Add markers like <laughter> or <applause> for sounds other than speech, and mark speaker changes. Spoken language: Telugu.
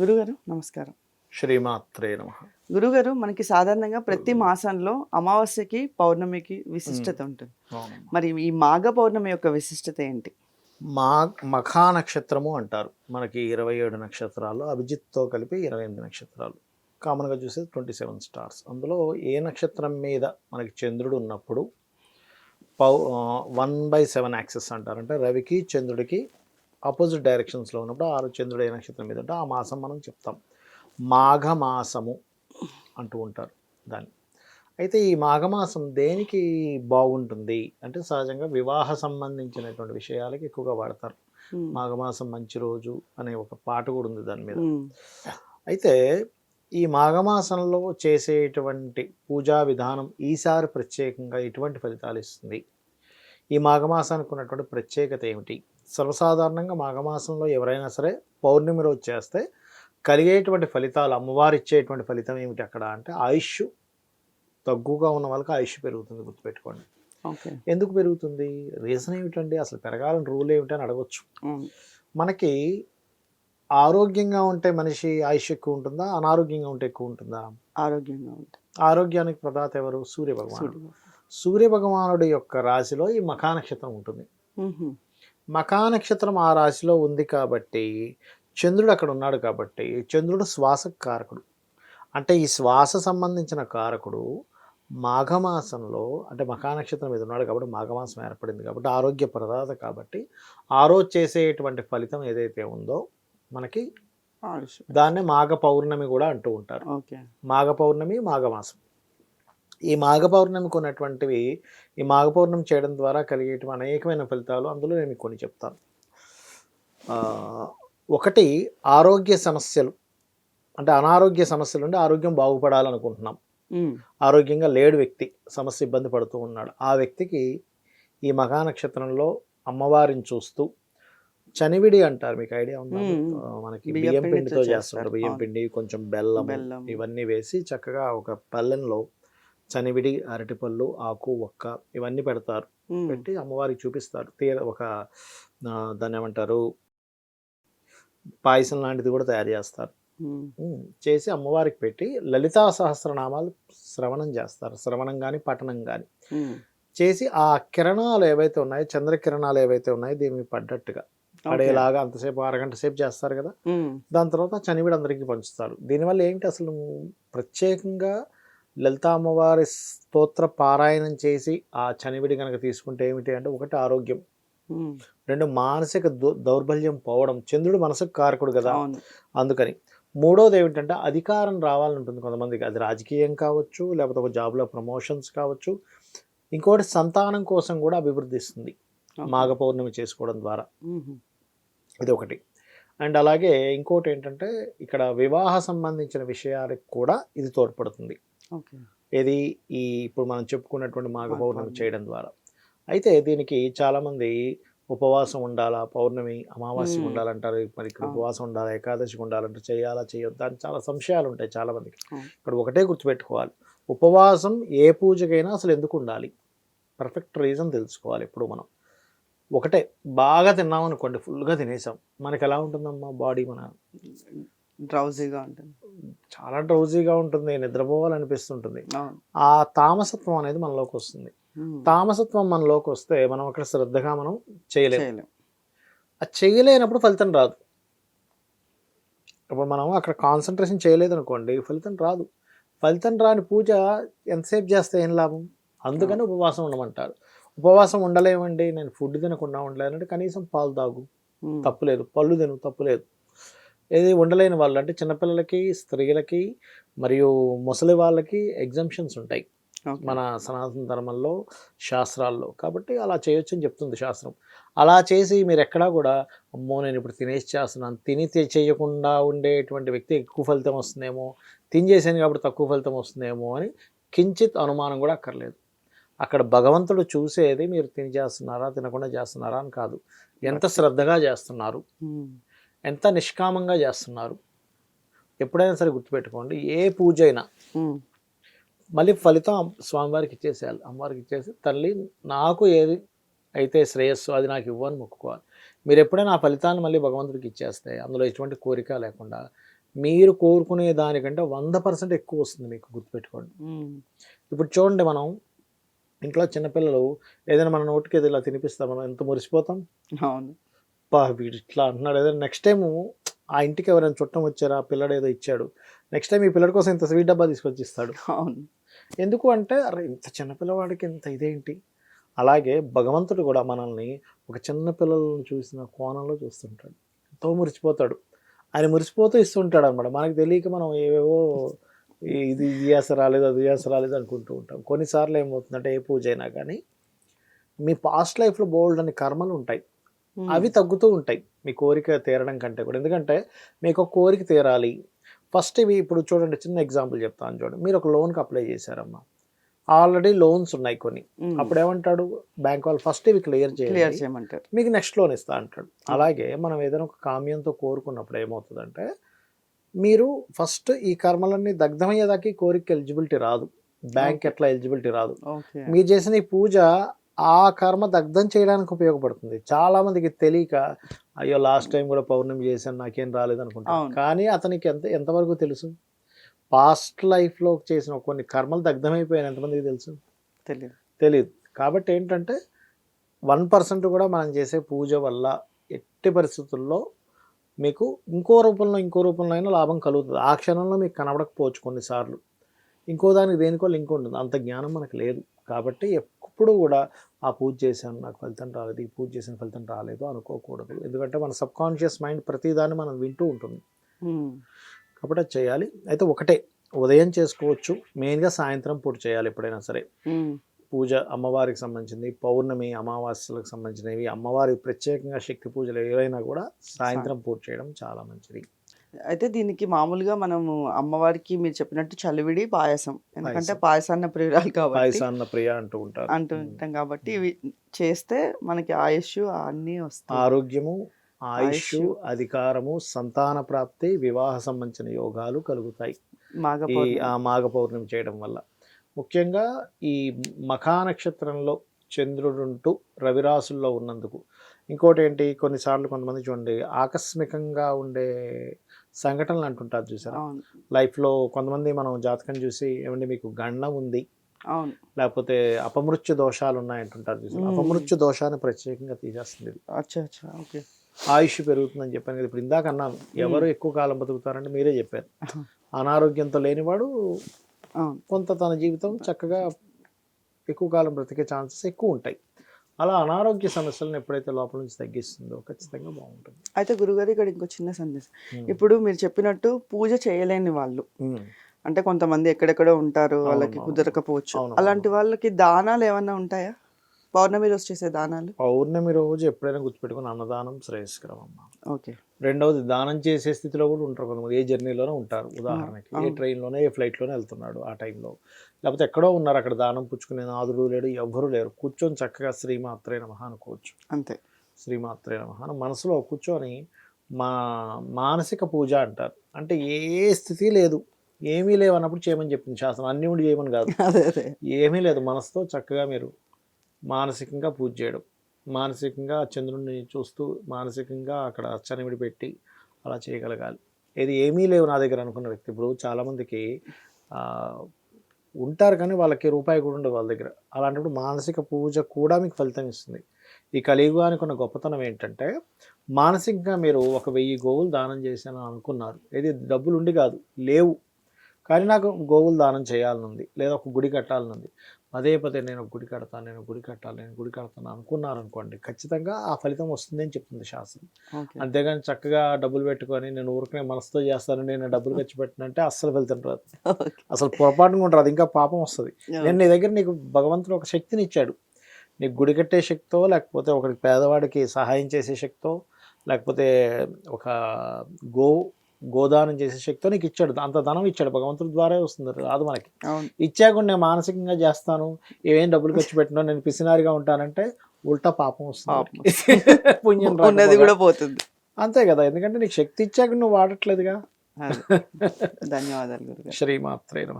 Speaker 1: గురుగారు నమస్కారం.
Speaker 2: శ్రీమాత్రే నమ.
Speaker 1: గురుగారు మనకి సాధారణంగా ప్రతి మాసంలో అమావాస్యకి పౌర్ణమికి విశిష్టత ఉంటుంది. మరి ఈ మాఘ పౌర్ణమి యొక్క విశిష్టత ఏంటి?
Speaker 2: మా మఖా నక్షత్రము అంటారు. మనకి ఇరవై ఏడు నక్షత్రాలు అభిజిత్తో కలిపి ఇరవై ఎనిమిది నక్షత్రాలు. కామన్గా చూసేది ట్వంటీ సెవెన్ స్టార్స్. అందులో ఏ నక్షత్రం మీద మనకి చంద్రుడు ఉన్నప్పుడు పౌ వన్ బై సెవెన్ యాక్సెస్ అంటారు. అంటే రవికి చంద్రుడికి ఆపోజిట్ డైరెక్షన్స్లో ఉన్నప్పుడు ఆరు చంద్రుడు నక్షత్రం మీద ఉంటే ఆ మాసం మనం చెప్తాం. మాఘమాసము అంటూ ఉంటారు దాన్ని. అయితే ఈ మాఘమాసం దేనికి బాగుంటుంది? అంటే సహజంగా వివాహ సంబంధించినటువంటి విషయాలకి ఎక్కువగా వాడతారు. మాఘమాసం మంచి రోజు అనే ఒక పాట కూడా ఉంది దాని మీద. అయితే ఈ మాఘమాసంలో చేసేటువంటి పూజా విధానం ఈసారి ప్రత్యేకంగా ఎటువంటి ఫలితాలు ఇస్తుంది? ఈ మాఘమాసానికి ఉన్నటువంటి ప్రత్యేకత ఏమిటి? సర్వసాధారణంగా మాఘమాసంలో ఎవరైనా సరే పౌర్ణమి రోజు చేస్తే కలిగేటువంటి ఫలితాలు అమ్మవారు ఇచ్చేటువంటి ఫలితం ఏమిటి అక్కడ అంటే ఆయుష్ తక్కువగా ఉన్న వాళ్ళకి ఆయుష్ పెరుగుతుంది గుర్తుపెట్టుకోండి. ఎందుకు పెరుగుతుంది? రీజన్ ఏమిటండి? అసలు పెరగాలని రూల్ ఏమిటి అని అడగొచ్చు. మనకి ఆరోగ్యంగా ఉంటే మనిషి ఆయుష్ ఎక్కువ ఉంటుందా? అనారోగ్యంగా ఉంటే ఎక్కువ ఉంటుందా?
Speaker 1: ఆరోగ్యంగా ఉంటుంది
Speaker 2: ఆరోగ్యానికి ప్రదాత ఎవరు? సూర్య భగవానుడు. సూర్య భగవానుడి యొక్క రాశిలో ఈ మఖా నక్షత్రం ఉంటుంది మఖా నక్షత్రం ఆ రాశిలో ఉంది కాబట్టి చంద్రుడు అక్కడ ఉన్నాడు కాబట్టి చంద్రుడు శ్వాస కారకుడు అంటే ఈ శ్వాస సంబంధించిన కారకుడు మాఘమాసంలో అంటే మఖా నక్షత్రం మీద ఉన్నాడు కాబట్టి మాఘమాసం ఏర్పడింది కాబట్టి ఆరోగ్య ప్రదాత కాబట్టి ఆ రోజు చేసేటువంటి ఫలితం ఏదైతే ఉందో మనకి. దాన్నే మాఘ పౌర్ణమి కూడా అంటూ ఉంటారు.
Speaker 1: ఓకే.
Speaker 2: మాఘ పౌర్ణమి మాఘమాసం. ఈ మాఘ పౌర్ణమికి ఉన్నటువంటివి ఈ మాఘ పౌర్ణమి చేయడం ద్వారా కలిగేటువంటి అనేకమైన ఫలితాలు అందులో నేను మీకు కొన్ని చెప్తాను. ఒకటి ఆరోగ్య సమస్యలు. అంటే అనారోగ్య సమస్యలు ఉండి ఆరోగ్యం బాగుపడాలనుకుంటున్నాం. ఆరోగ్యంగా లేడు వ్యక్తి సమస్య ఇబ్బంది పడుతూ ఉన్నాడు. ఆ వ్యక్తికి ఈ మఘా నక్షత్రంలో అమ్మవారిని చూస్తూ చనివిడి అంటారు. మీకు ఐడియా ఉందా? మనకి
Speaker 1: బియ్యం పిండితో.
Speaker 2: చేస్తుంటారు. బియ్యం. పిండి కొంచెం బెల్లం
Speaker 1: బెల్లం.
Speaker 2: ఇవన్నీ వేసి చక్కగా ఒక పల్లెంలో చనివిడి అరటిపళ్ళు ఆకు ఒక్క ఇవన్నీ పెడతారు. పెట్టి అమ్మవారికి చూపిస్తారు. తీర ఒక దాన్ని ఏమంటారు? పాయసం లాంటిది కూడా తయారు చేస్తారు. చేసి అమ్మవారికి పెట్టి లలితా సహస్రనామాలు శ్రవణం చేస్తారు. శ్రవణం కానీ పఠనం కానీ చేసి ఆ కిరణాలు ఏవైతే ఉన్నాయో చంద్ర కిరణాలు ఏవైతే ఉన్నాయో దీనికి పడ్డట్టుగా పడేలాగా అంతసేపు అరగంట సేపు చేస్తారు కదా. దాని తర్వాత చనివిడి అందరికీ పంచుతారు. దీనివల్ల ఏంటి అసలు ప్రత్యేకంగా లలితా అమ్మవారి స్తోత్ర పారాయణం చేసి ఆ చనివిడి కనుక తీసుకుంటే ఏమిటి అంటే ఒకటి ఆరోగ్యం. రెండు మానసిక దౌ- దౌర్బల్యం పోవడం. చంద్రుడు మనసుకు కారకుడు కదా. అందుకని మూడోది ఏమిటంటే అధికారం రావాలని ఉంటుంది కొంతమందికి. అది రాజకీయం కావచ్చు లేకపోతే ఒక జాబ్లో ప్రమోషన్స్ కావచ్చు. ఇంకోటి సంతానం కోసం కూడా అభివృద్ధి ఇస్తుంది. మాఘ పౌర్ణమి చేసుకోవడం ద్వారా. ఇది ఒకటి. అండ్ అలాగే ఇంకోటి ఏంటంటే ఇక్కడ వివాహ సంబంధించిన విషయాలకు కూడా ఇది తోడ్పడుతుంది. ఇది ఈ ఇప్పుడు మనం చెప్పుకున్నటువంటి మాఘ పౌర్ణమి. చేయడం ద్వారా. అయితే దీనికి చాలామంది ఉపవాసం ఉండాలా? పౌర్ణమి అమావాస్య. ఉండాలంటారు. మరి ఇక్కడ. ఉపవాసం ఉండాలా? ఏకాదశికి ఉండాలంటే చేయాలా? చేయొద్దా? అని చాలా సంశయాలు ఉంటాయి చాలా మందికి
Speaker 1: అవును.
Speaker 2: ఇక్కడ ఒకటే గుర్తుపెట్టుకోవాలి. ఉపవాసం ఏ పూజకైనా అసలు ఎందుకు ఉండాలి? పర్ఫెక్ట్ రీజన్ తెలుసుకోవాలి ఇప్పుడు మనం. ఒకటే బాగా తిన్నాం అనుకోండి ఫుల్గా తినేసాం. మనకి ఎలా ఉంటుందమ్మా బాడీ మన?
Speaker 1: డ్రౌజీగా ఉంటుంది.
Speaker 2: చాలా డ్రౌజీగా ఉంటుంది నిద్రపోవాలనిపిస్తుంటుంది. ఆ తామసత్వం అనేది మనలోకి వస్తుంది. తామసత్వం మనలోకి వస్తే మనం అక్కడ శ్రద్ధగా మనం చేయలేము
Speaker 1: చేయలేం.
Speaker 2: అది చేయలేనప్పుడు ఫలితం రాదు. ఇప్పుడు మనం అక్కడ కాన్సన్ట్రేషన్ చేయలేదు అనుకోండి ఫలితం రాదు. ఫలితం రాని పూజ ఎంతసేపు చేస్తే ఏం లాభం? అందుకని ఉపవాసం ఉండమంటారు. ఉపవాసం ఉండలేమండి నేను ఫుడ్ తినకుండా ఉండలేనంటే కనీసం పాలు తాగు. తప్పులేదు. పళ్ళు తిను తప్పులేదు. ఏది ఉండలేని వాళ్ళు అంటే చిన్నపిల్లలకి స్త్రీలకి మరియు ముసలి వాళ్ళకి ఎగ్జామ్షన్స్ ఉంటాయి. మన సనాతన ధర్మంలో శాస్త్రాల్లో. కాబట్టి అలా చేయొచ్చు అని చెప్తుంది శాస్త్రం. అలా చేసి మీరు ఎక్కడా కూడా అమ్మో నేను ఇప్పుడు తినేసి చేస్తున్నాను తిని చేయకుండా ఉండేటువంటి వ్యక్తి ఎక్కువ ఫలితం వస్తుందేమో తిని చేశాను కాబట్టి తక్కువ ఫలితం వస్తుందేమో అని కించిత్ అనుమానం కూడా అక్కర్లేదు. అక్కడ భగవంతుడు చూసేది మీరు తిని చేస్తున్నారా తినకుండా చేస్తున్నారా అని కాదు. ఎంత శ్రద్ధగా చేస్తున్నారు. ఎంత నిష్కామంగా చేస్తున్నారు? ఎప్పుడైనా సరే గుర్తుపెట్టుకోండి ఏ పూజ అయినా మళ్ళీ ఫలితం స్వామివారికి ఇచ్చేసేయాలి. అమ్మవారికి ఇచ్చేసి తల్లి నాకు ఏది అయితే శ్రేయస్సు అది నాకు ఇవ్వని మొక్కుకోవాలి. మీరు ఎప్పుడైనా ఆ ఫలితాన్ని మళ్ళీ భగవంతుడికి ఇచ్చేస్తే అందులో ఎటువంటి కోరిక లేకుండా మీరు కోరుకునే దానికంటే వంద పర్సెంట్ ఎక్కువ వస్తుంది మీకు గుర్తుపెట్టుకోండి. ఇప్పుడు చూడండి మనం ఇంట్లో చిన్నపిల్లలు ఏదైనా మన నోటికి ఏదో ఇలా తినిపిస్తాం మనం ఎంత మురిసిపోతాం?
Speaker 1: అవును.
Speaker 2: పా వీడు ఇట్లా అంటున్నాడు. ఏదైనా నెక్స్ట్ టైం ఆ ఇంటికి ఎవరైనా చుట్టం వచ్చారా? ఆ పిల్లడు ఏదో ఇచ్చాడు. నెక్స్ట్ టైం ఈ పిల్లడి కోసం ఇంత స్వీట్ డబ్బా తీసుకొచ్చి ఇస్తాడు.
Speaker 1: అవును.
Speaker 2: ఎందుకు అంటే అరే ఇంత చిన్న పిల్లవాడికి ఇంత ఇదేంటి? అలాగే భగవంతుడు కూడా మనల్ని ఒక చిన్న పిల్లలను చూసిన కోణంలో చూస్తుంటాడు. ఎంతో మురిసిపోతాడు. ఆయన మురిసిపోతూ ఇస్తుంటాడు అనమాట మనకు తెలియక మనం ఏవేవో ఇది ఇది చేస్తా రాలేదు అది చేస్తా రాలేదు అనుకుంటూ ఉంటాం. కొన్నిసార్లు ఏమవుతుందంటే ఏ పూజ అయినా కానీ మీ పాస్ట్ లైఫ్లో బోల్డ్ అని కర్మలు ఉంటాయి. అవి తగ్గుతూ ఉంటాయి. మీ కోరిక తీరడం కంటే కూడా. ఎందుకంటే మీకు ఒక కోరిక తీరాలి. ఫస్ట్ ఇవి ఇప్పుడు చూడండి చిన్న ఎగ్జాంపుల్ చెప్తాను చూడండి. మీరు ఒక లోన్కి అప్లై చేశారమ్మా. ఆల్రెడీ లోన్స్ ఉన్నాయి కొన్ని. అప్పుడు ఏమంటాడు? బ్యాంక్ వాళ్ళు ఫస్ట్ ఇవి క్లియర్
Speaker 1: క్లియర్
Speaker 2: చేయాలి.
Speaker 1: చేయమంటారు.
Speaker 2: మీకు నెక్స్ట్ లోన్ ఇస్తా అంటాడు. అలాగే మనం ఏదైనా ఒక కామ్యంతో కోరుకున్నప్పుడు ఏమవుతుందంటే మీరు ఫస్ట్ ఈ కర్మలన్నీ దగ్ధమయ్యేదాకా కోరిక ఎలిజిబిలిటీ రాదు. బ్యాంక్. ఎట్లా ఎలిజిబిలిటీ రాదు. మీరు చేసిన ఈ పూజ ఆ కర్మ దగ్ధం చేయడానికి ఉపయోగపడుతుంది. చాలా మందికి తెలియక అయ్యో లాస్ట్ టైం కూడా పౌర్ణమి చేశాను నాకేం రాలేదు అనుకుంటాను. కానీ అతనికి ఎంత ఎంతవరకు తెలుసు? పాస్ట్ లైఫ్లో చేసిన కొన్ని కర్మలు దగ్ధమైపోయాయి ఎంతమందికి తెలుసు?
Speaker 1: తెలియదు
Speaker 2: తెలియదు కాబట్టి ఏంటంటే వన్ పర్సెంట్ కూడా మనం చేసే పూజ వల్ల ఎట్టి పరిస్థితుల్లో మీకు ఇంకో రూపంలో ఇంకో రూపంలో అయినా లాభం కలుగుతుంది. ఆ క్షణంలో మీకు కనబడకపోవచ్చు కొన్నిసార్లు. ఇంకో దానికి దేనికో లింక్ ఉంటుంది. అంత జ్ఞానం మనకు లేదు. కాబట్టి ఎప్పుడు కూడా ఆ పూజ చేశాను నాకు ఫలితం రాలేదు ఈ పూజ చేసిన ఫలితం రాలేదు అనుకోకూడదు. ఎందుకంటే మన సబ్ కాన్షియస్ మైండ్ ప్రతిదాన్ని మనం వింటూ ఉంటుంది. కాబట్టి అది చేయాలి. అయితే ఒకటే ఉదయం చేసుకోవచ్చు. మెయిన్గా సాయంత్రం పూట చేయాలి ఎప్పుడైనా సరే. పూజ అమ్మవారికి సంబంధించింది పౌర్ణమి అమావాస్యలకు సంబంధించినవి అమ్మవారి ప్రత్యేకంగా శక్తి పూజలు ఏవైనా కూడా సాయంత్రం పూర్తి చేయడం చాలా మంచిది.
Speaker 1: అయితే దీనికి మామూలుగా మనము అమ్మవారికి మీరు చెప్పినట్టు చలివిడి పాయసం. ఎందుకంటే
Speaker 2: పాయసం.
Speaker 1: పాయసాన్న ప్రియురాలు కాబట్టి
Speaker 2: పాయసాన్న ప్రియ అంటూ ఉంటారు.
Speaker 1: అంటూ ఉంటాం కాబట్టి ఇవి చేస్తే మనకి ఆయుష్ అన్నీ వస్తాయి.
Speaker 2: ఆరోగ్యము ఆయుష్. అధికారము సంతాన ప్రాప్తి వివాహ సంబంధించిన యోగాలు కలుగుతాయి. ఈ. ఆ మాఘ పౌర్ణమి చేయడం వల్ల. ముఖ్యంగా ఈ మఖా నక్షత్రంలో చంద్రుడుంటూ రవిరాసుల్లో ఉన్నందుకు. ఇంకోటి ఏంటి? కొన్నిసార్లు కొంతమంది చూడండి ఆకస్మికంగా ఉండే సంఘటనలు అంటుంటారు చూసారా? లైఫ్లో కొంతమంది మనం జాతకం చూసి ఏమండి మీకు గండం ఉంది?
Speaker 1: అవును.
Speaker 2: లేకపోతే అపమృత్యు దోషాలు ఉన్నాయంటుంటారు చూసారు. అపమృత్యు దోషాన్ని ప్రత్యేకంగా తీసేస్తుంది ఇది.
Speaker 1: ఓకే.
Speaker 2: ఆయుష్ పెరుగుతుందని చెప్పాను కదా ఇప్పుడు ఇందాక అన్నాను ఎవరు ఎక్కువ కాలం బతుకుతారంటే మీరే చెప్పారు. <laughs> అనారోగ్యంతో లేనివాడు కొంత తన జీవితం చక్కగా ఎక్కువ కాలం బ్రతికే ఛాన్సెస్ ఎక్కువ ఉంటాయి. అలా అనారోగ్య సమస్యలను ఎప్పుడైతే లోపల నుంచి తగ్గిస్తుందో ఖచ్చితంగా బాగుంటుంది
Speaker 1: అయితే గురుగారు ఇక్కడ ఇంకో చిన్న సందేశం. ఇప్పుడు మీరు చెప్పినట్టు పూజ చేయలేని వాళ్ళు. అంటే కొంతమంది ఎక్కడెక్కడో ఉంటారు వాళ్ళకి. కుదరకపోవచ్చు అలాంటి వాళ్ళకి దానాలు ఏమన్నా ఉంటాయా పౌర్ణమి రోజు చేసే దానాలు?
Speaker 2: పౌర్ణమి రోజు ఎప్పుడైనా గుర్తుపెట్టుకుని అన్నదానం శ్రేయస్కరం అమ్మ
Speaker 1: ఓకే.
Speaker 2: రెండవది దానం చేసే స్థితిలో కూడా ఉంటారు కొంతమంది. ఏ జర్నీలోనే ఉంటారు ఉదాహరణకి. ఏ. ట్రైన్లోనే ఏ ఫ్లైట్లోనే వెళ్తున్నాడు ఆ టైంలో. లేకపోతే ఎక్కడో ఉన్నారు అక్కడ దానం పుచ్చుకునే నాదుడు లేడు ఎవ్వరూ లేరు. కూర్చొని చక్కగా శ్రీమాత్రే నమః అనుకోవచ్చు.
Speaker 1: అంతే.
Speaker 2: శ్రీమాత్రే నమః అని మనసులో కూర్చొని మా మానసిక పూజ అంటారు. అంటే ఏ స్థితి లేదు. ఏమీ లేవు అన్నప్పుడు చేయమని చెప్పింది శాస్త్రం అన్ని ఉండి చేయమని కాదు. <laughs> ఏమీ లేదు. మనసుతో చక్కగా మీరు మానసికంగా పూజ చేయడం. మానసికంగా చంద్రుడిని చూస్తూ మానసికంగా అక్కడ చనివిడి పెట్టి అలా చేయగలగాలి. ఇది ఏమీ లేవు నా దగ్గర అనుకున్న వ్యక్తి. ఇప్పుడు చాలామందికి ఉంటారు కానీ వాళ్ళకి రూపాయి కూడా ఉండదు వాళ్ళ దగ్గర. అలాంటప్పుడు మానసిక పూజ కూడా మీకు ఫలితం ఇస్తుంది. ఈ కలియుగానికి ఉన్న గొప్పతనం ఏంటంటే మానసికంగా మీరు ఒక వెయ్యి గోవులు దానం చేశాను అనుకున్నారు. ఇది డబ్బులు ఉండి కాదు లేవు. కానీ నాకు గోవులు దానం చేయాలని ఉంది లేదా ఒక గుడి కట్టాలనుంది. పదే పదే నేను గుడి కడతాను నేను గుడి కట్టాలి నేను గుడి కడతాను అనుకున్నారు అనుకోండి ఖచ్చితంగా ఆ ఫలితం వస్తుంది అని చెప్తుంది శాస్త్రం. అంతేగాని చక్కగా డబ్బులు పెట్టుకొని నేను ఊరికనే మనసుతో చేస్తాను నేను డబ్బులు ఖర్చు పెట్టినంటే అస్సలు ఫలితం రాదు. అసలు పొరపాటుగా ఉంటుంది అది ఇంకా పాపం వస్తుంది. నేను నీ దగ్గర నీకు భగవంతుడు ఒక శక్తిని ఇచ్చాడు. నీకు గుడి కట్టే శక్తితో లేకపోతే ఒకరికి పేదవాడికి సహాయం చేసే శక్తితో లేకపోతే ఒక గో గోదానం చేసే శక్తితో నీకు ఇచ్చాడు. అంత ధనం ఇచ్చాడు. భగవంతుడి ద్వారా వస్తుంది. రాదు మనకి.
Speaker 1: అవును.
Speaker 2: ఇచ్చాక నేను మానసికంగా చేస్తాను. ఏమేం డబ్బులు ఖర్చు పెట్టినా నేను పిసినారిగా ఉంటానంటే ఉల్టా పాపం వస్తుంది పుణ్యం
Speaker 1: ఉన్నది. కూడా పోతుంది.
Speaker 2: అంతే కదా. ఎందుకంటే నీకు శక్తి ఇచ్చాక నువ్వు వాడట్లేదుగా.
Speaker 1: ధన్యవాదాలు
Speaker 2: శ్రీమాత్రే నమ.